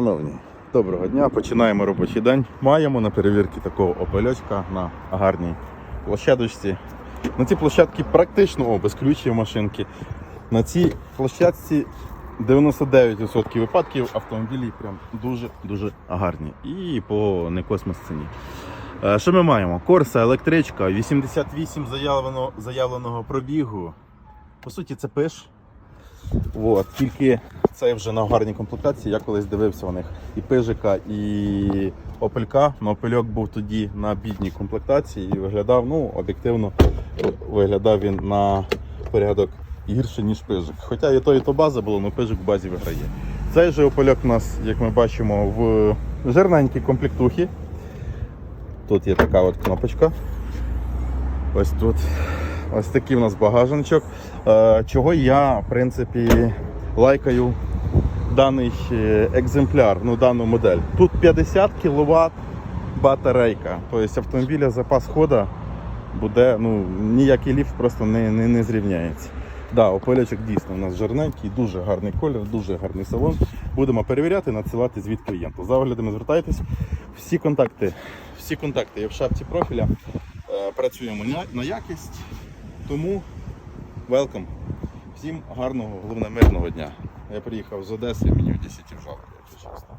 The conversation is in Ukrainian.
Шановні, доброго дня. Починаємо робочий день. Маємо на перевірці такого опельочка на гарній площадочці. На цій площадці практично без ключів машинки. На цій площадці 99% випадків автомобілі прям дуже-дуже гарні. І по не космос ціні. Е, Що ми маємо? Корса, електричка, 88 заявленого, заявленого пробігу. По суті, це пиш. От, тільки це вже на гарній комплектації. Я колись дивився у них і пижика, і опелька. Но опельок був тоді на бідній комплектації і виглядав, ну, об'єктивно, виглядав він на порядок гірше, ніж пижик. Хоча і то, і то база було, але пижик в базі виграє. Цей же опельок у нас, як ми бачимо, в жирненькій комплектухі. Тут є така от кнопочка. Ось тут. Ось такий у нас багажничок. Е, Чого я, в принципі, лайкаю даний е, екземпляр, ну дану модель. Тут 50 кВт батарейка. Тобто автомобіля запас хода буде, ну, ніякий ліфт просто не, не, не зрівняється. Да, опелечок дійсно у нас жирненький, дуже гарний колір, дуже гарний салон. Будемо перевіряти, надсилати звіт клієнту. За оглядами звертайтесь. Всі контакти, всі контакти є в шапці профіля. Е, Працюємо на якість. Тому welcome. Всім гарного, головне, мирного дня. Я приїхав з Одеси, мені в 10 вжалоби, якщо чесно.